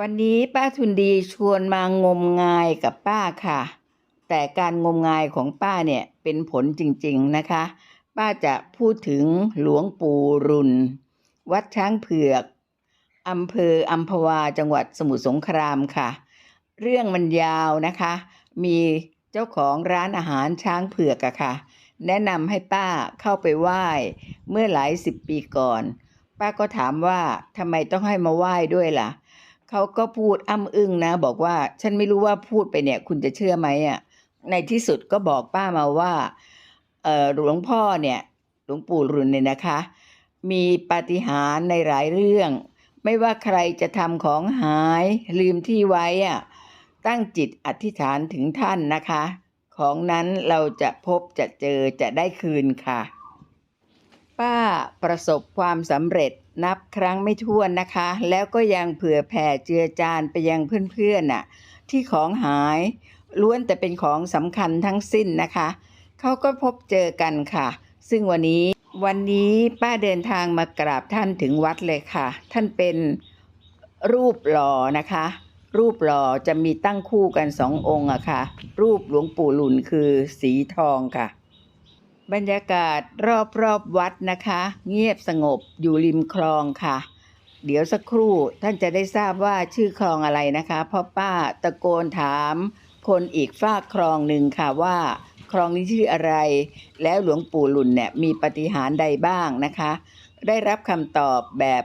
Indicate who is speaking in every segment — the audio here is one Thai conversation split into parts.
Speaker 1: วันนี้ป้าทุนดีชวนมางมงายกับป้าค่ะ แต่การงมงายของป้าเนี่ยเป็นผลจริงๆนะคะ ป้าจะพูดถึงหลวงปู่รุน วัดช้างเผือกอำเภออัมพวาจังหวัดสมุทรสงครามค่ะ เรื่องมันยาวนะคะ มีเจ้าของร้านอาหารช้างเผือกอะค่ะ แนะนำให้ป้าเข้าไปไหว้เมื่อหลายสิบปีก่อน ป้าก็ถามว่าทำไมต้องให้มาไหว้ด้วยล่ะ เขาก็พูดอ้ำอึ้งนะ บอกว่าฉันไม่รู้ว่าพูดไปเนี่ย คุณจะเชื่อไหมอะในที่สุดก็บอกป้ามาว่าเออหลวงพ่อเนี่ย หลวงปู่รุนเนี่ยนะคะ มีปาฏิหาริย์ในหลายเรื่อง ไม่ว่าใครจะทำของหายลืมที่ไว้อะตั้งจิตอธิษฐานถึงท่านนะคะ ของนั้นเราจะพบจะเจอจะได้คืนค่ะ ป้าประสบความสำเร็จ นับครั้งไม่ถ้วนนะคะ แล้วก็ยังเผื่อแผ่เจือจานไปยังเพื่อนๆน่ะที่ของหายล้วนแต่เป็นของสำคัญทั้งสิ้นนะคะเขาก็พบเจอกันค่ะ ซึ่งวันนี้วันนี้ป้าเดินทางมากราบท่านถึงวัดเลยค่ะ ท่านเป็นรูปหล่อนะคะ รูปหล่อจะมีตั้งคู่กันสององค์อะค่ะ รูปหลวงปู่หลุนคือสีทองค่ะ บรรยากาศรอบๆวัดนะคะ เงียบสงบอยู่ริมคลองค่ะ เดี๋ยวสักครู่ท่านจะได้ทราบว่าชื่อคลองอะไรนะคะเพราะป้าตะโกนถาม คนอีกฝากคลองหนึ่งค่ะว่า คลองนี้ชื่ออะไร แล้วหลวงปู่หลุนเนี่ยมีปฏิหารใดบ้างนะคะ ได้รับคำตอบแบบ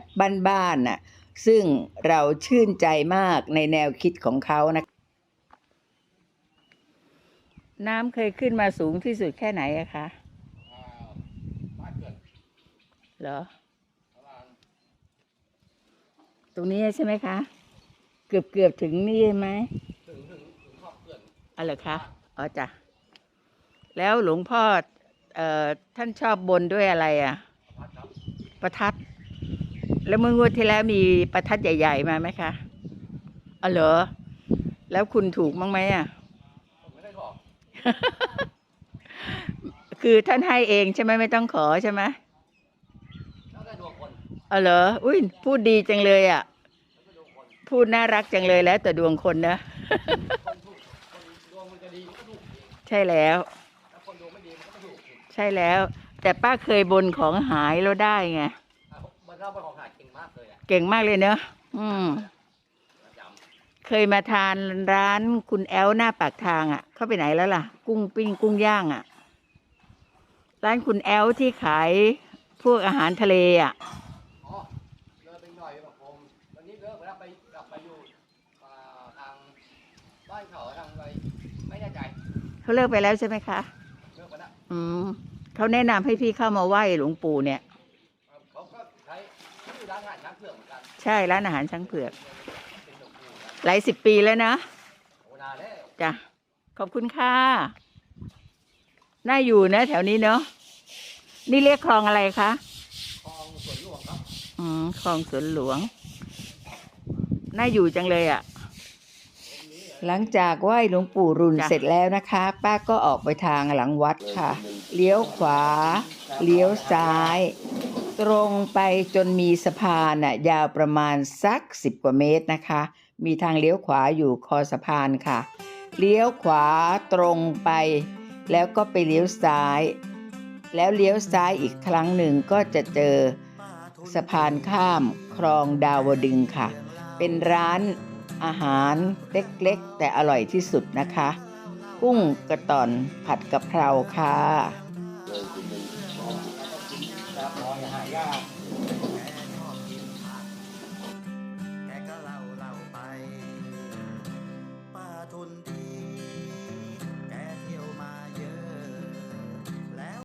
Speaker 1: บ้านๆน่ะซึ่งเราชื่นใจมากในแนวคิดของเขานะน้ำเคยขึ้นมาสูงที่สุดแค่ไหนอะคะ
Speaker 2: อ่าบ้านเกิด
Speaker 1: เหรอ
Speaker 2: ประมาณ
Speaker 1: ตรงนี้ใช่ไหมคะ เกือบเกือบถึงนี่ไหม
Speaker 2: ถึงถึงถึงขอบเกิด
Speaker 1: อ๋อเหรอคะอ๋อจ้ะแล้วหลวงพ่อเอ่อท่านชอบบนด้วยอะไรอะ
Speaker 2: พัดครับ
Speaker 1: ประทัด แล้วเมื่องวดที่แล้วมีประทัดใหญ่ ๆ มาไหมคะอ๋อเหรอ แล้วคุณถูกมั้งไหมอะ
Speaker 2: ผมไม่ได้บอก
Speaker 1: คือท่านให้เองใช่ไหมไม่ต้องขอใช่ไหม
Speaker 2: แล้วก็ด
Speaker 1: อ๋อเหรอ อุ้ยพูดดีจังเลยอะ พูดน่ารักจังเลยแล้ว แต่ดวงคนนะ ใช่แล้ว ใช่แล้ว แต่ป้าเคยบนของหายแล้วได้ไง
Speaker 2: มันเล่าเป็นของหาเก่งมากเลย
Speaker 1: เก่งมากเลยเนอะอืม เคยมาทานร้านคุณแอลหน้าปากทางอะ่ะ เข้าไปไหนแล้วล่ะ กุ้งปิ้งกุ้งย่างอะ่ะ ร้านคุณแอลที่ขายพวกอาหารทะเลอะ่ะำ
Speaker 2: อ๋อเลิกไปหน่อยแบบผมวันนี้เลิกไปแล้วไปกลับไปอยู่อ่าทาง บ้านเขาทางไปไม่แน่ใจ
Speaker 1: เขาเลิกไปแล้วใช่ไหมคะ
Speaker 2: เลิกไปแล้ว
Speaker 1: อืมเขาแนะนำให้พี่เข้ามาไหว้หลวงปู่เนี่ย
Speaker 2: เอ่อเขาก็ใช้เขาอยู่ร้านอาหารช้างเผือกเหมือนกัน
Speaker 1: ใช่ร้านอาหารช้างเผือก
Speaker 2: เป็นหลวงปู่กัน
Speaker 1: หลายสิบปีแล้วนะ
Speaker 2: โอ้นานแล้ว
Speaker 1: จ้ะขอบคุณค่ะน่าอยู่นะ แถวนี้เนาะนี่เรียกคลองอะไรคะ
Speaker 2: คลองสวนหลวงครับ
Speaker 1: อืมคลองสวนหลวง น่าอยู่จังเลยอะ่ะ หลังจากไหว้หลวงปู่รุนจ้ะเสร็จแล้วนะคะ ป้าก็ออกไปทางหลังวัดค่ะ เลี้ยวขวา เลี้ยวซ้าย ตรงไปจนมีสะพานน่ะยาวประมาณสักสิบกว่าเมตรนะคะ มีทางเลี้ยวขวาอยู่คอสะพานค่ะ เลี้ยวขวาตรงไป แล้วก็ไปเลี้ยวซ้าย แล้วเลี้ยวซ้ายอีกครั้งหนึ่งก็จะเจอสะพานข้ามคลองดาวดึงค่ะ เป็นร้าน อาหารเล็กๆ แต่อร่อยที่สุดนะคะ กุ้งกระต่อนผัดกะเพราค่ะ